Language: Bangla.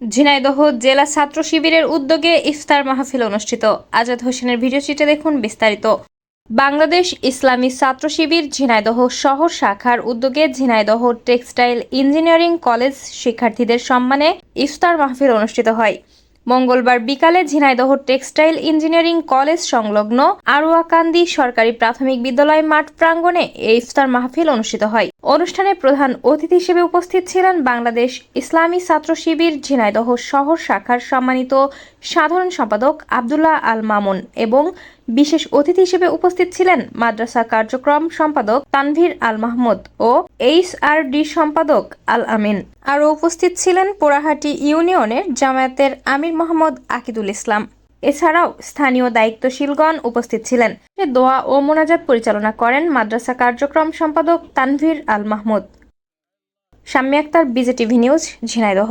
ঝিনাইদহ জেলা ছাত্র শিবিরের উদ্যোগে ইফতার মাহফিল অনুষ্ঠিত। আজাদ হোসেনের ভিডিও ভিডিওচিত্রে দেখুন বিস্তারিত। বাংলাদেশ ইসলামী ছাত্র শিবির ঝিনাইদহ শহর শাখার উদ্যোগে ঝিনাইদহ টেক্সটাইল ইঞ্জিনিয়ারিং কলেজ শিক্ষার্থীদের সম্মানে ইফতার মাহফিল অনুষ্ঠিত হয়। মঙ্গলবার বিকালে ঝিনাইদহ টেক্সটাইল ইঞ্জিনিয়ারিং কলেজ সংলগ্ন আরোয়াকান্দি সরকারি প্রাথমিক বিদ্যালয় মাঠ প্রাঙ্গণে এই ইফতার মাহফিল অনুষ্ঠিত হয়। অনুষ্ঠানে প্রধান অতিথি হিসেবে উপস্থিত ছিলেন বাংলাদেশ ইসলামী ছাত্র শিবির ঝিনাইদহ শহর শাখার সম্মানিত সাধারণ সম্পাদক আবদুল্লাহ আল মামুন এবং বিশেষ অতিথি হিসেবে উপস্থিত ছিলেন মাদ্রাসা কার্যক্রম সম্পাদক তানভীর আল মাহমুদ ও এইচ আর ডি সম্পাদক আল আমিন। আরও উপস্থিত ছিলেন পোড়াহাটি ইউনিয়নের জামায়াতের আমির মোহাম্মদ আকিদুল ইসলাম। এছাড়াও স্থানীয় দায়িত্বশীলগণ উপস্থিত ছিলেন। দোয়া ও মোনাজাত পরিচালনা করেন মাদ্রাসা কার্যক্রম সম্পাদক Tanvir Al Mahmud. Shammi Akter, BJTV news, Jhenaidah.